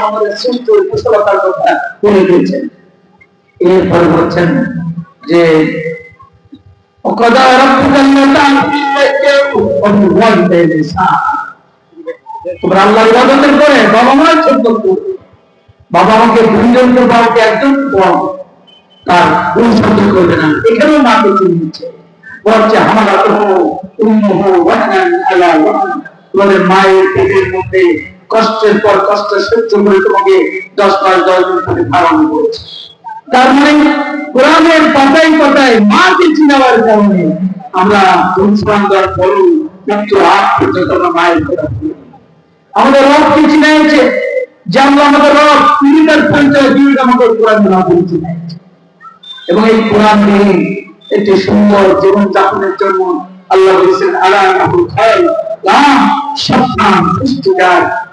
আমাদের সৃষ্ট পুস্তকতার কথা তুলে দিয়েছেন এর ফল হচ্ছেন যে তোমরা আল্লাহ ইবাদতের করে বাবা মা সম্পর্ক বাবা আমাকে দুইজন তো বাবাকে একজন কম তার কোন সহ্য করবে না। এখানেও মাকে চিনি দিচ্ছে। বলছে আমার আল্লাহ তোমাদের মায়ের পেটের মধ্যে কষ্টের পর কষ্ট সহ্য করে তোমাকে দশ মাস, দশ দিন ধরে ধারণ করেছে। তার মানে কোরআনের পাতায় পাতায় মাকে চিনাবার কারণে আমরা দেওয়ার পরও আমরা মায়ের কথা। আমাদের যে আমরা আমাদের পরিচয় আমাদের কোরআন এবং এই কোরআন নিয়ে একটি সুন্দর জীবন যাপনের জন্য আল্লাহ বলেছেন, আলা আবুল খায় পুষ্টিকার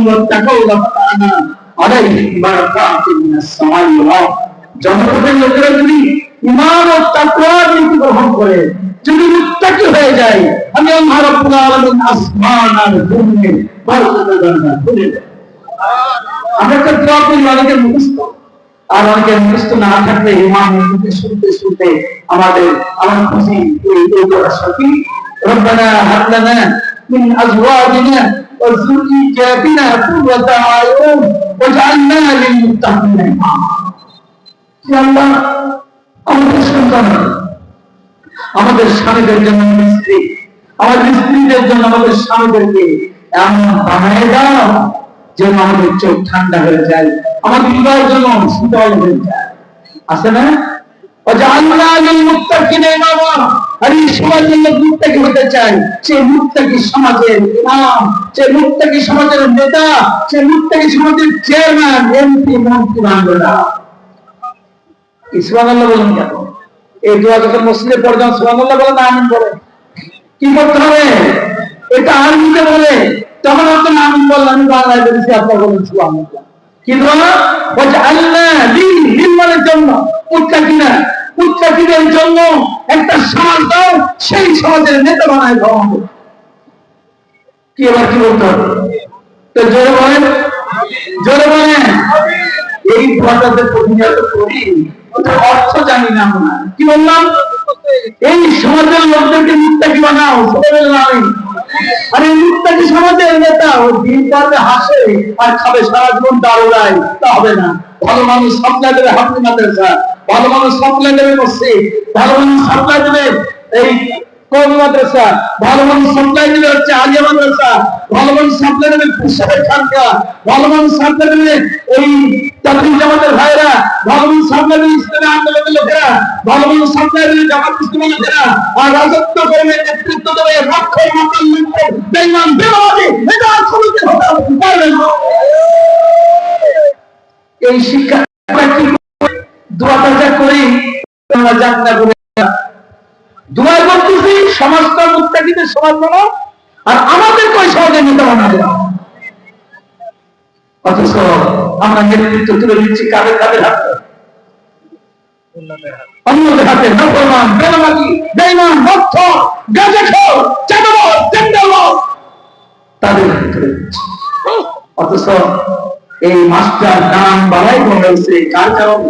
ওয়াত্তাকাউ লাফাতানা আলাইহিম বারাকাতুম মিনাস সামাই ওয়াল আরদ জনপদের লোকেরা যদি ইমান ও তাকওয়া নীতি গ্রহণ করে যদি মুত্তাকি হয়ে যায় আমি আল্লাহ রাব্বুল আলামিন আসমান আর জমিনে বরকতের দরজা খুলে দেব আমরা তো দোয়া করি অনেকের মুখস্থ আর অনেকের মুখস্থ না থাকলে ইমান মুখে শুনতে শুনতে আমাদের আমার খুশি এই এই দোয়া সত্যি ربنا هب لنا من ازواجنا وذرياتنا قرة اعين واجعلنا للمتقين اماما হে আল্লাহ আমাদের সন্তান আমাদের স্বামীদের জন্য আমাদের স্ত্রী আমাদের স্ত্রীদের জন্য আমাদের স্বামীদেরকে এমন বানায় দাও যেন আমাদের চোখ ঠান্ডা হয়ে যায় আমাদের হৃদয়ের জন্য শীতল হয়ে যায় আছে না وجعلنا للمتقين اماما আর এই সমাজের লোক মুত্তাকি হতে চায় সেই মুত্তাকি সমাজের ইমাম, সেই মুত্তাকি সমাজের নেতা, সেই মুত্তাকি সমাজের চেয়ারম্যান, এমপি, মন্ত্রী বান্ধবরা ইসলাম আল্লাহ বলেন কেন? এই দোয়া যখন মুসলিম পড়বেন সুবান আল্লাহ বলেন আমিন বলে। কি করতে হবে? এটা আরবিতে বলে। তখন আপনি আমিন বললেন আমি বাংলায় বলেছি, আপনার বলেন আল্লাহ কি দোয়া? বলছে, আল্লাহ লিল লিল জন্য মুত্তাকিনা মুত্তাকিদের জন্য একটা সমাজ দাও, সেই সমাজের নেতা বানায় কি এবার কি বলতে হবে? জোরে বলেন জোরে বলেন। এই প্রতিনিয়ত করি অর্থ জানি না আমরা। কি বললাম? এই সমাজের লোকদেরকে বানাও আর সমাজের নেতা, ও দিন পারবে হাসে আর খাবে সারা জীবন দাঁড়ায় তা হবে না। ভালো মানুষ সাপ্লাই দেবে হাফি মাদ্রাসা ভালো মানুষ সাপ্লাই দেবে মসজিদ ভালো মানুষ সাপ্লাই দেবে এই কোন মাদ্রাসা। ভালো মানুষ সাপ্লাই দেবে হচ্ছে আলিয়া মাদ্রাসা। ভালো মানুষ সাপ্লাই দেবে খানকা। ভালো মানুষ সাপ্লাই দেবে এই জামাতের ভাইরা ভালো মানুষ সাপ্লাই দেবে ইসলামী আন্দোলনের লোকেরা। ভালো মানুষ সাপ্লাই দেবে জামাত লোকেরা। আর রাজত্ব করবে নেতৃত্ব দেবে লক্ষ মাতাল লক্ষ বেমানি এটা আর পারবে না। এই শিক্ষা আমরা যাত্রা করে দোয়া করতেছি সমস্ত মুত্তাকিদের সমাজ বানো আর আমাদের কই সমাজে নেতা বানাবে অথচ আমরা নেতৃত্ব তুলে দিচ্ছি কাদের কাদের হাতে? অন্যদের হাতে, নফরমান, বেনামাজি বেঈমান ভক্ত গাঁজাখোর, চাঁদাবাজ টেন্ডারবাজ তাদের হাতে তুলে দিচ্ছি। অথচ এই মাস্টার নাম বাড়াই হয়েছে কার কারণে?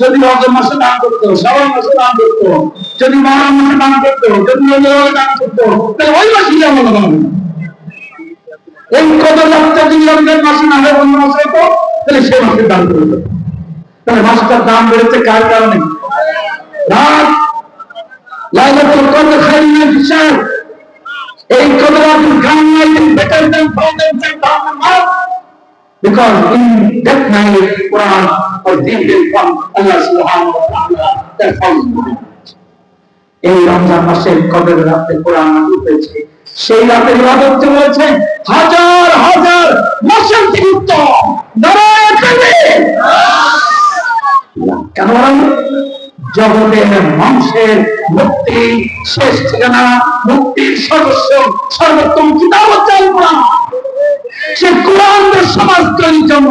যদি রমজান মাসে দান করতো, শ্রাবণ মাসে দান করতো, যদি মহরম মাসে দান করতো, যদি রমজান দান করতো, তাহলে ওই মাসে যেমন হবে। এই কত যদি রমজান মাসে না হয় অন্য মাসে হতো, তাহলে সে মাসে দান তাহলে মাসটার দাম বেড়েছে কার কারণে? এই কদরাতুল subhanahu wa ta'ala that found এই রমজান মাসের কদর রাতে কোরআন উঠেছে সেই রাতের ইবাদত চলেছে। হাজার হাজার মাসের থেকে উত্তম তাকবীর! জগতের মানুষের মুক্তি, শেষ ঠিকানা, মুক্তির সদস্য, সর্বোত্তম কিতাব হচ্ছে কোরআন সে কোরআনের সমাজ তৈরির জন্য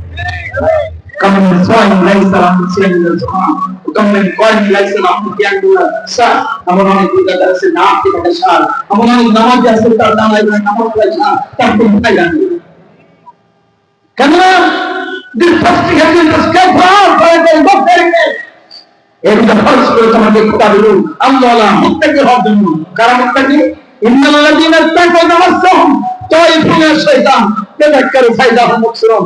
kama mfano rais anamsema ndio jamaa kama mfano rais anampianga saa ambapo anakuja darasa na katika shala ambapo ni namaji asita sana ile namaji ya shala takumtaja kama dispatch yake ndio kwa baada ya mbele এগুলো ফলস করে তোমাকে খোদা দিল আল্লাহ মুত্তাকি হওয়ার জন্য কারা মুত্তাকি ইন্নাল্লাযীনা তাকাউ নাফসাহুম তাইফুনা শাইতান তাযাক্কারু ফাইদাহুম মুকসিরুন